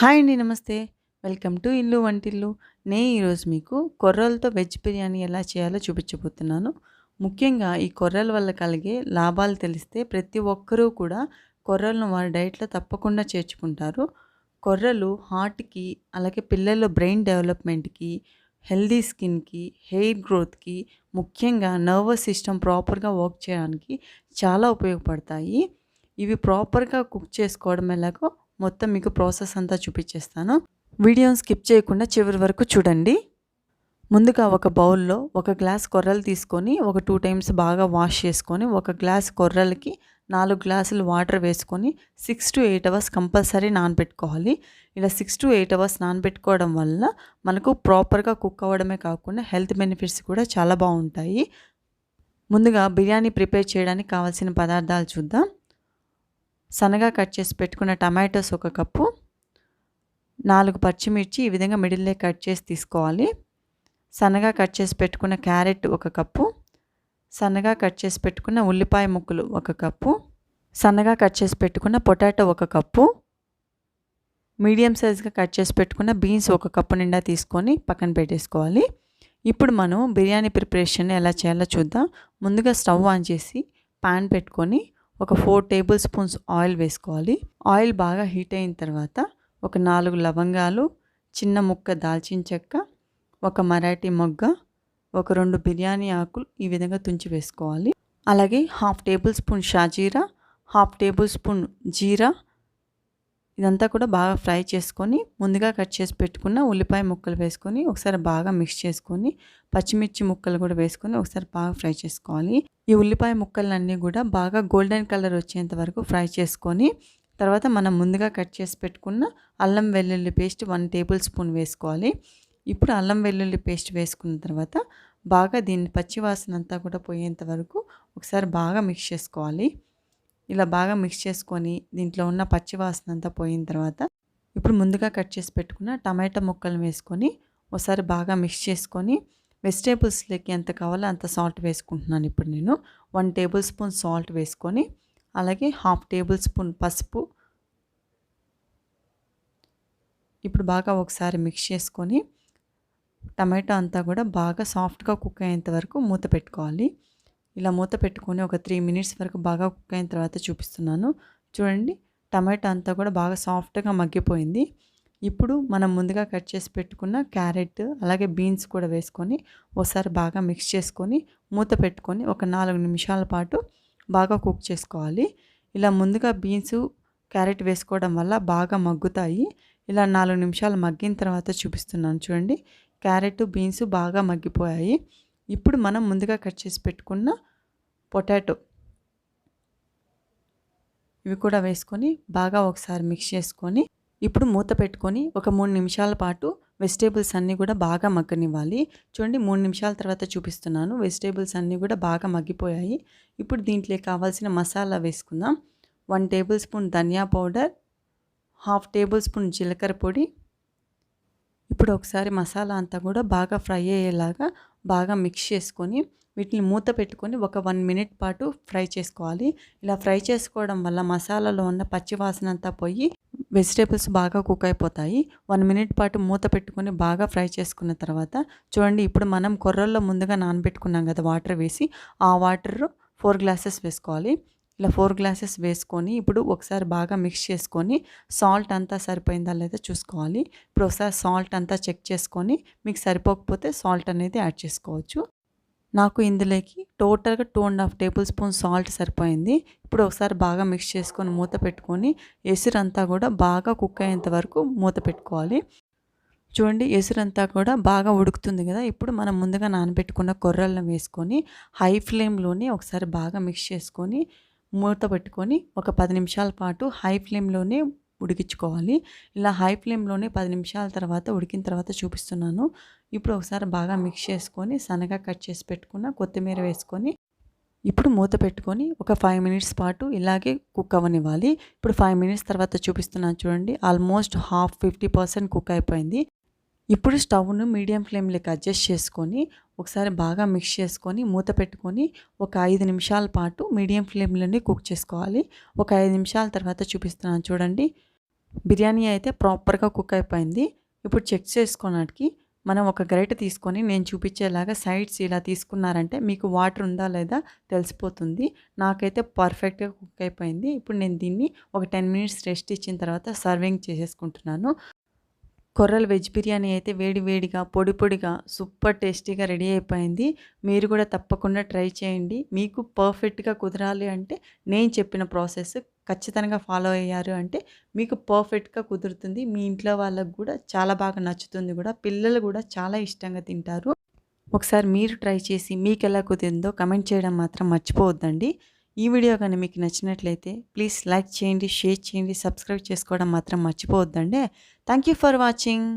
Hi అండి నమస్తే. Welcome to ఇల్లు వంటిల్లు. నేను ఈరోజు మీకు కొర్రలతో వెజ్ బిర్యానీ ఎలా చేయాలో చూపించబోతున్నాను. ముఖ్యంగా ఈ కొర్రల వల్ల కలిగే లాభాలు తెలిస్తే ప్రతి ఒక్కరూ కూడా కొర్రలను వారి డైట్లో తప్పకుండా చేర్చుకుంటారు. కొర్రలు హార్ట్కి అలాగే పిల్లల బ్రెయిన్ డెవలప్మెంట్కి హెల్దీ స్కిన్కి హెయిర్ గ్రోత్కి ముఖ్యంగా నర్వస్ సిస్టమ్ ప్రాపర్గా వర్క్ చేయడానికి చాలా ఉపయోగపడతాయి. ఇవి ప్రాపర్గా కుక్ చేసుకోవడం ఎలాగో మొత్తం మీకు ప్రాసెస్ అంతా చూపించేస్తాను. వీడియోని స్కిప్ చేయకుండా చివరి వరకు చూడండి. ముందుగా ఒక బౌల్లో ఒక గ్లాస్ కొర్రలు తీసుకొని ఒక టూ టైమ్స్ బాగా వాష్ చేసుకొని ఒక గ్లాస్ కొర్రలకి నాలుగు గ్లాసులు వాటర్ వేసుకొని six to eight hours compulsory నానబెట్టుకోవాలి. ఇలా సిక్స్ టు ఎయిట్ అవర్స్ నానబెట్టుకోవడం వల్ల మనకు ప్రాపర్గా కుక్ అవ్వడమే కాకుండా హెల్త్ బెనిఫిట్స్ కూడా చాలా బాగుంటాయి. ముందుగా బిర్యానీ ప్రిపేర్ చేయడానికి కావాల్సిన పదార్థాలు చూద్దాం. సన్నగా కట్ చేసి పెట్టుకున్న టమాటోస్ ఒక కప్పు నాలుగు పచ్చిమిర్చి ఈ విధంగా మిడిల్లే కట్ చేసి తీసుకోవాలి. సన్నగా కట్ చేసి పెట్టుకున్న క్యారెట్ ఒక కప్పు సన్నగా కట్ చేసి పెట్టుకున్న ఉల్లిపాయ ముక్కలు ఒక కప్పు సన్నగా కట్ చేసి పెట్టుకున్న పొటాటో ఒక కప్పు మీడియం సైజ్గా కట్ చేసి పెట్టుకున్న బీన్స్ ఒక కప్పు నిండా తీసుకొని పక్కన పెట్టేసుకోవాలి. ఇప్పుడు మనం బిర్యానీ ప్రిపరేషన్ ఎలా చేయాలో చూద్దాం. ముందుగా స్టవ్ ఆన్ చేసి పాన్ పెట్టుకొని ఒక ఫోర్ టేబుల్ స్పూన్స్ ఆయిల్ వేసుకోవాలి. ఆయిల్ బాగా హీట్ అయిన తర్వాత ఒక నాలుగు లవంగాలు చిన్న ముక్క దాల్చిన చెక్క ఒక మరాఠీ మొగ్గ ఒక రెండు బిర్యానీ ఆకులు ఈ విధంగా తుంచి వేసుకోవాలి. అలాగే హాఫ్ టేబుల్ స్పూన్ షాజీరా హాఫ్ టేబుల్ స్పూన్ జీరా ఇదంతా కూడా బాగా ఫ్రై చేసుకొని ముందుగా కట్ చేసి పెట్టుకున్న ఉల్లిపాయ ముక్కలు వేసుకొని ఒకసారి బాగా మిక్స్ చేసుకొని పచ్చిమిర్చి ముక్కలు కూడా వేసుకొని ఒకసారి బాగా ఫ్రై చేసుకోవాలి. ఈ ఉల్లిపాయ ముక్కలన్నీ కూడా బాగా గోల్డెన్ కలర్ వచ్చేంత వరకు ఫ్రై చేసుకొని తర్వాత మనం ముందుగా కట్ చేసి పెట్టుకున్న అల్లం వెల్లుల్లి పేస్ట్ వన్ టేబుల్ స్పూన్ వేసుకోవాలి. ఇప్పుడు అల్లం వెల్లుల్లి పేస్ట్ వేసుకున్న తర్వాత బాగా దీన్ని పచ్చివాసన అంతా కూడా పోయేంత వరకు ఒకసారి బాగా మిక్స్ చేసుకోవాలి. ఇలా బాగా మిక్స్ చేసుకొని దీంట్లో ఉన్న పచ్చి వాసన అంతా పోయిన తర్వాత ఇప్పుడు ముందుగా కట్ చేసి పెట్టుకున్న టమాటా ముక్కలు వేసుకొని ఒకసారి బాగా మిక్స్ చేసుకొని వెజిటేబుల్స్లోకి ఎంత కావాలో అంత సాల్ట్ వేసుకుంటున్నాను ఇప్పుడు నేను. వన్ టేబుల్ స్పూన్ సాల్ట్ వేసుకొని అలాగే హాఫ్ టేబుల్ స్పూన్ పసుపు ఇప్పుడు బాగా ఒకసారి మిక్స్ చేసుకొని టమాటా అంతా కూడా బాగా సాఫ్ట్గా కుక్ అయ్యేంత వరకు మూత పెట్టుకోవాలి. ఇలా మూత పెట్టుకొని ఒక త్రీ మినిట్స్ వరకు బాగా కుక్ అయిన తర్వాత చూపిస్తున్నాను. చూడండి టమాటా అంతా కూడా బాగా సాఫ్ట్గా మగ్గిపోయింది. ఇప్పుడు మనం ముందుగా కట్ చేసి పెట్టుకున్న క్యారెట్ అలాగే బీన్స్ కూడా వేసుకొని ఒకసారి బాగా మిక్స్ చేసుకొని మూత పెట్టుకొని ఒక నాలుగు నిమిషాల పాటు బాగా కుక్ చేసుకోవాలి. ఇలా ముందుగా బీన్స్ క్యారెట్ వేసుకోవడం వల్ల బాగా మగ్గుతాయి. ఇలా నాలుగు నిమిషాలు మగ్గిన తర్వాత చూపిస్తున్నాను చూడండి. క్యారెట్ బీన్స్ బాగా మగ్గిపోయాయి. ఇప్పుడు మనం ముందుగా కట్ చేసి పెట్టుకున్న పొటాటో. ఇవి కూడా వేసుకొని బాగా ఒకసారి మిక్స్ చేసుకొని ఇప్పుడు మూత పెట్టుకొని ఒక మూడు నిమిషాల పాటు వెజిటేబుల్స్ అన్నీ కూడా బాగా మగ్గనివ్వాలి. చూడండి మూడు నిమిషాల తర్వాత చూపిస్తున్నాను. వెజిటేబుల్స్ అన్నీ కూడా బాగా మగ్గిపోయాయి. ఇప్పుడు దీంట్లో కావాల్సిన మసాలా వేసుకుందాం. వన్ టేబుల్ స్పూన్ ధనియా పౌడర్ హాఫ్ టేబుల్ స్పూన్ జీలకర్ర పొడి. ఇప్పుడు ఒకసారి మసాలా అంతా కూడా బాగా ఫ్రై అయ్యేలాగా బాగా మిక్స్ చేసుకొని వీటిని మూత పెట్టుకొని ఒక వన్ మినిట్ పాటు ఫ్రై చేసుకోవాలి. ఇలా ఫ్రై చేసుకోవడం వల్ల మసాలాలో ఉన్న పచ్చి వాసన అంతా పోయి వెజిటేబుల్స్ బాగా కుక్ అయిపోతాయి. వన్ మినిట్ పాటు మూత పెట్టుకొని బాగా ఫ్రై చేసుకున్న తర్వాత చూడండి ఇప్పుడు మనం కొర్రల్లో ముందుగా నానబెట్టుకున్నాం కదా వాటర్ వేసి ఆ వాటర్ ఫోర్ గ్లాసెస్ వేసుకోవాలి. ఇలా ఫోర్ గ్లాసెస్ వేసుకొని ఇప్పుడు ఒకసారి బాగా మిక్స్ చేసుకొని సాల్ట్ అంతా సరిపోయిందా లేదా చూసుకోవాలి. ఇప్పుడు ఒకసారి సాల్ట్ అంతా చెక్ చేసుకొని మీకు సరిపోకపోతే సాల్ట్ అనేది యాడ్ చేసుకోవచ్చు. నాకు ఇందులోకి టోటల్గా two and half tablespoon salt సరిపోయింది. ఇప్పుడు ఒకసారి బాగా మిక్స్ చేసుకొని మూత పెట్టుకొని ఎసురంతా కూడా బాగా కుక్ అయ్యేంత వరకు మూత పెట్టుకోవాలి. చూడండి ఎసురంతా కూడా బాగా ఉడుకుతుంది కదా. ఇప్పుడు మనం ముందుగా నానబెట్టుకున్న కొర్రలను వేసుకొని హై ఫ్లేమ్లోనే ఒకసారి బాగా మిక్స్ చేసుకొని మూత పెట్టుకొని ఒక పది నిమిషాల పాటు హై ఫ్లేమ్లోనే ఉడికించుకోవాలి. ఇలా హై ఫ్లేమ్లోనే పది నిమిషాల తర్వాత ఉడికిన తర్వాత చూపిస్తున్నాను. ఇప్పుడు ఒకసారి బాగా మిక్స్ చేసుకొని సన్నగా కట్ చేసి పెట్టుకున్న కొత్తిమీర వేసుకొని ఇప్పుడు మూత పెట్టుకొని ఒక ఫైవ్ మినిట్స్ పాటు ఇలాగే కుక్ అవ్వనివ్వాలి. ఇప్పుడు ఫైవ్ మినిట్స్ తర్వాత చూపిస్తున్నాను చూడండి. Almost half fifty percent cook అయిపోయింది. ఇప్పుడు స్టవ్ను మీడియం ఫ్లేమ్లోకి అడ్జస్ట్ చేసుకొని ఒకసారి బాగా మిక్స్ చేసుకొని మూత పెట్టుకొని ఒక ఐదు నిమిషాల పాటు మీడియం ఫ్లేమ్లోనే కుక్ చేసుకోవాలి. ఒక ఐదు నిమిషాల తర్వాత చూపిస్తున్నాను చూడండి. బిర్యానీ అయితే ప్రాపర్గా కుక్ అయిపోయింది. ఇప్పుడు చెక్ చేసుకోవడానికి మనం ఒక గరిట తీసుకొని నేను చూపించేలాగా సైడ్స్ ఇలా తీసుకున్నారంటే మీకు వాటర్ ఉందా లేదా తెలిసిపోతుంది. నాకైతే పర్ఫెక్ట్గా కుక్ అయిపోయింది. ఇప్పుడు నేను దీన్ని ఒక టెన్ మినిట్స్ రెస్ట్ ఇచ్చిన తర్వాత సర్వింగ్ చేసేసుకుంటున్నాను. కొర్రల వెజ్ బిర్యానీ అయితే వేడి వేడిగా పొడి పొడిగా సూపర్ టేస్టీగా రెడీ అయిపోయింది. మీరు కూడా తప్పకుండా ట్రై చేయండి. మీకు పర్ఫెక్ట్గా కుదరాలి అంటే నేను చెప్పిన ప్రాసెస్ ఖచ్చితంగా ఫాలో అయ్యారు అంటే మీకు పర్ఫెక్ట్గా కుదురుతుంది. మీ ఇంట్లో వాళ్ళకు కూడా చాలా బాగా నచ్చుతుంది కూడా. పిల్లలు కూడా చాలా ఇష్టంగా తింటారు. ఒకసారి మీరు ట్రై చేసి మీకు ఎలా కుదిరిందో కమెంట్ చేయడం మాత్రం మర్చిపోవద్దండి. ఈ వీడియో కానీ మీకు నచ్చినట్లయితే ప్లీజ్ లైక్ చేయండి షేర్ చేయండి సబ్స్క్రైబ్ చేసుకోవడం మాత్రం మర్చిపోవద్దండి. Thank you for watching.